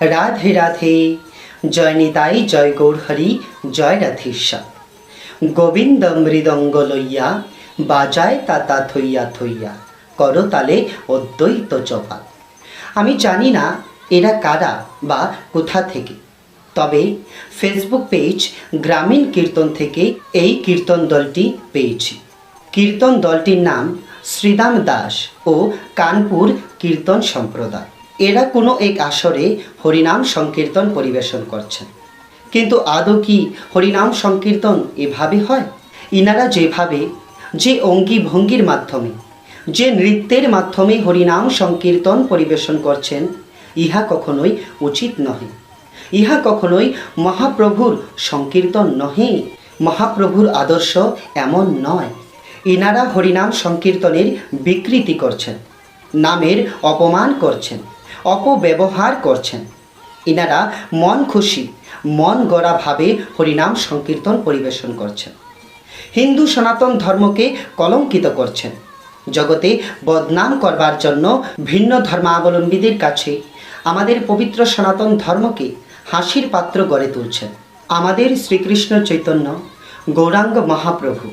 রাধে রাধে। জয় নিতাই, জয় গৌরহরি, জয় রাধেশ্বর গোবিন্দ মৃদঙ্গ লইয়া, বাজায় তাতা থইয়া থইয়া করতালে অদ্বৈত চপাল আমি জানি না এরা কারা বা কোথা থেকে। তবে ফেসবুক পেজ গ্রামীণ কীর্তন থেকে এই কীর্তন দলটি পেয়েছি। কীর্তন দলটির নাম শ্রীদাম দাস ও কানপুর কীর্তন সম্প্রদায়। এরা কোনো এক আসরে হরিনাম সংকীর্তন পরিবেশন করছেন। কিন্তু আদৌ কি হরিনাম সংকীর্তন এভাবে হয়? ইনারা যেভাবে, যে অঙ্গি ভঙ্গির মাধ্যমে, যে নৃত্যের মাধ্যমে হরিনাম সংকীর্তন পরিবেশন করছেন, ইহা কখনোই উচিত নহে। ইহা কখনোই মহাপ্রভুর সংকীর্তন নহে, মহাপ্রভুর আদর্শ এমন নয়। ইনারা হরিনাম সংকীর্তনের বিকৃতি করছেন, নামের অপমান করছেন। অপব্যবহার করছেন। ইনারা মন খুশি, মন গড়াভাবে হরিনাম সংকীর্তন পরিবেশন করছেন। হিন্দু সনাতন ধর্মকে কলঙ্কিত করছেন। জগতে বদনাম করবার জন্য ভিন্ন ধর্মাবলম্বীদের কাছে আমাদের পবিত্র সনাতন ধর্মকে হাসির পাত্র গড়ে তুলছেন। আমাদের শ্রীকৃষ্ণ চৈতন্য গৌরাঙ্গ মহাপ্রভু,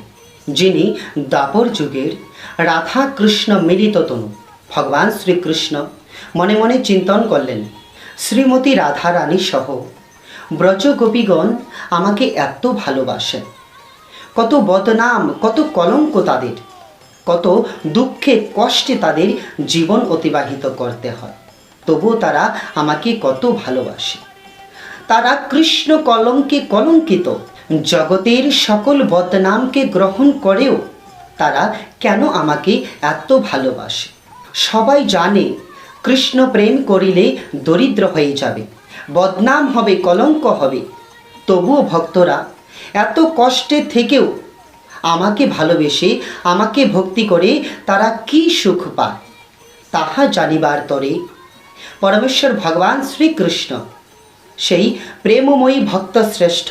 যিনি দাপর যুগের রাধা কৃষ্ণ মিলিত তনু, ভগবান শ্রীকৃষ্ণ মনে মনে চিন্তন করলেন, শ্রীমতী রাধা রানী সহ ব্রজ গোপীগণ আমাকে এত ভালোবাসেন। কত বদনাম, কত কলঙ্ক তাদের, কত দুঃখে কষ্টে তাদের জীবন অতিবাহিত করতে হয়। তবুও তারা আমাকে কত ভালোবাসে। তারা কৃষ্ণ কলঙ্কে কলঙ্কিত, জগতের সকল বদনামকে গ্রহণ করেও তারা কেন আমাকে এত ভালোবাসে? সবাই জানে কৃষ্ণ প্রেম করিলে দরিদ্র হয়ে যাবে, বদনাম হবে, কলঙ্ক হবে। তবুও ভক্তরা, এত কষ্টে থেকেও আমাকে ভালোবেসে, আমাকে ভক্তি করে তারা কি সুখ পায়, তাহা জানিবার তরে পরমেশ্বর ভগবান শ্রীকৃষ্ণ। সেই প্রেমময়ী ভক্ত শ্রেষ্ঠ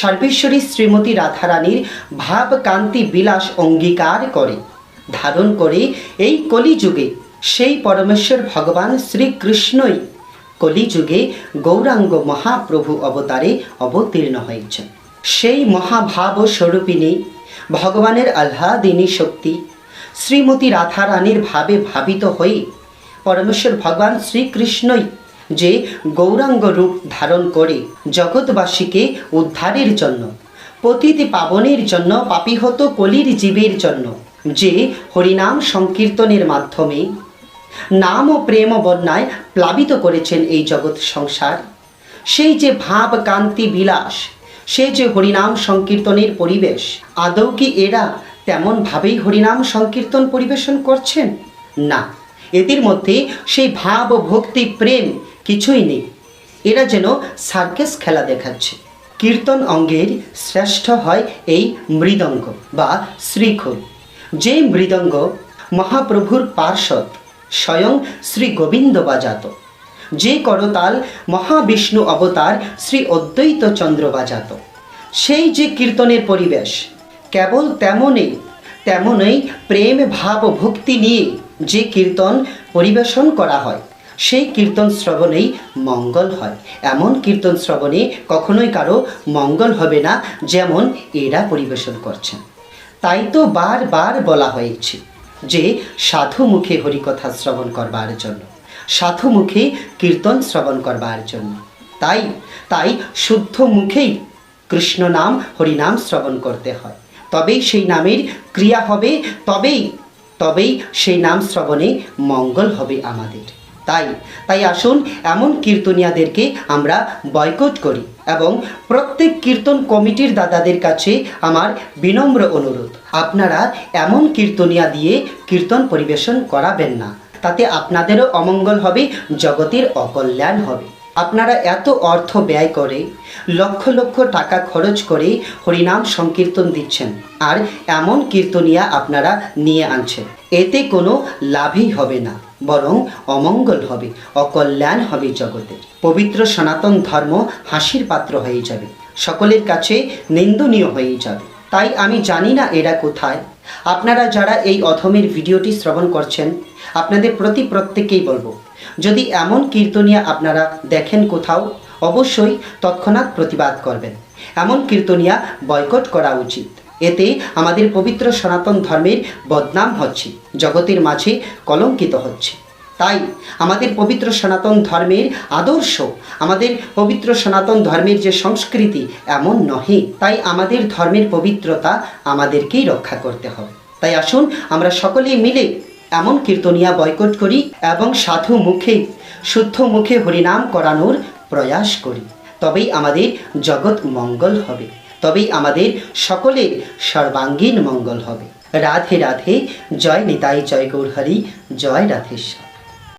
সর্বেশ্বরী শ্রীমতী রাধারানীর ভাব কান্তি বিলাস অঙ্গীকার করে, ধারণ করে এই কলিযুগে সেই পরমেশ্বর ভগবান শ্রীকৃষ্ণই কলিযুগে গৌরাঙ্গ মহাপ্রভু অবতারে অবতীর্ণ হয়েছেন। সেই মহাভাব স্বরূপিণী ভগবানের আহ্লাদিনী শক্তি শ্রীমতী রাধারানীর ভাবে ভাবিত হয়ে পরমেশ্বর ভগবান শ্রীকৃষ্ণই যে গৌরাঙ্গ রূপ ধারণ করে জগৎবাসীকে উদ্ধারের জন্য, পতিত পাবনের জন্য, পাপিহত কলির জীবের জন্য, যে হরিনাম সংকীর্তনের মাধ্যমে নাম ও প্রেম বন্যায় প্লাবিত করেছেন এই জগৎ সংসার। সেই যে ভাব কান্তি বিলাস, সে যে হরিনাম সংকীর্তনের পরিবেশ, আদৌ কি এরা তেমনভাবেই হরিনাম সংকীর্তন পরিবেশন করছেন? না, এদের মধ্যে সেই ভাব ভক্তি প্রেম কিছুই নেই। এরা যেন সার্কেস খেলা দেখাচ্ছে। কীর্তন অঙ্গের শ্রেষ্ঠ হয় এই মৃদঙ্গ বা শ্রীখোল। যে মৃদঙ্গ মহাপ্রভুর পার্শ্বদ স্বয়ং শ্রী গোবিন্দ বাজাত। যে করতাল মহাবিষ্ণু অবতার শ্রী অদ্বৈত চন্দ্র বাজাত। সেই যে কীর্তনের পরিবেশ, কেবল তেমনই তেমনই প্রেম ভাব ভক্তি নিয়ে যে কীর্তন পরিবেশন করা হয়, সেই কীর্তন শ্রবণেই মঙ্গল হয়। এমন কীর্তন শ্রবণে কখনোই কারও মঙ্গল হবে না, যেমন এরা পরিবেশন করছেন। তাই তো বারবার বলা হয়েছে যে সাধু মুখে হরিকথা শ্রবণ করবার জন্য। সাধু মুখে কীর্তন শ্রবণ করবার জন্য। তাই তাই শুদ্ধ মুখেই কৃষ্ণ নাম, হরিনাম শ্রবণ করতে হয়। তবেই সেই নামের ক্রিয়া হবে, তবেই তবেই সেই নাম শ্রবণে মঙ্গল হবে আমাদের। তাই। তাই আসুন, এমন কীর্তনিয়াদেরকে আমরা বয়কট করি এবং প্রত্যেক কীর্তন কমিটির দাদাদের কাছে আমার বিনম্র অনুরোধ, আপনারা এমন কীর্তনিয়া দিয়ে কীর্তন পরিবেশন করাবেন না। তাতে আপনাদেরও অমঙ্গল হবে, জগতের অকল্যাণ হবে। আপনারা এত অর্থ ব্যয় করে, লক্ষ লক্ষ টাকা খরচ করে হরিনাম সংকীর্তন দিচ্ছেন, আর এমন কীর্তনিয়া আপনারা নিয়ে আনছেন। এতে কোনো লাভই হবে না, বরং অমঙ্গল হবে, অকল্যাণ হবে জগতে। পবিত্র সনাতন ধর্ম হাসির পাত্র হয়ে যাবে, সকলের কাছে নিন্দনীয় হয়ে যাবে। তাই আমি জানি না এরা কোথায়। আপনারা যারা এই অধমের ভিডিওটি শ্রবণ করছেন, আপনাদের প্রতি প্রত্যেককেই বলব যদি এমন কীর্তনিয়া আপনারা দেখেন কোথাও, অবশ্যই তৎক্ষণাৎ প্রতিবাদ করবেন। এমন কীর্তনিয়া বয়কট করা উচিত। এতে আমাদের পবিত্র সনাতন ধর্মের বদনাম হচ্ছে, জগতের মাঝে কলঙ্কিত হচ্ছে। তাই আমাদের পবিত্র সনাতন ধর্মের আদর্শ, আমাদের পবিত্র সনাতন ধর্মের যে সংস্কৃতি এমন নহে, তাই আমাদের ধর্মের পবিত্রতা আমাদেরকেই রক্ষা করতে হবে। তাই আসুন আমরা সকলেই মিলে এমন কীর্তনিয়া বয়কট করি এবং সাধু মুখে, শুদ্ধ মুখে হরিনাম করানোর প্রয়াস করি। তবেই আমাদের জগৎ মঙ্গল হবে। তবেই আমাদের সকলের সর্বাঙ্গীন মঙ্গল হবে। রাধে রাধে, জয় নিতাই, জয় গৌরহরি, জয় রাধেশ্বর।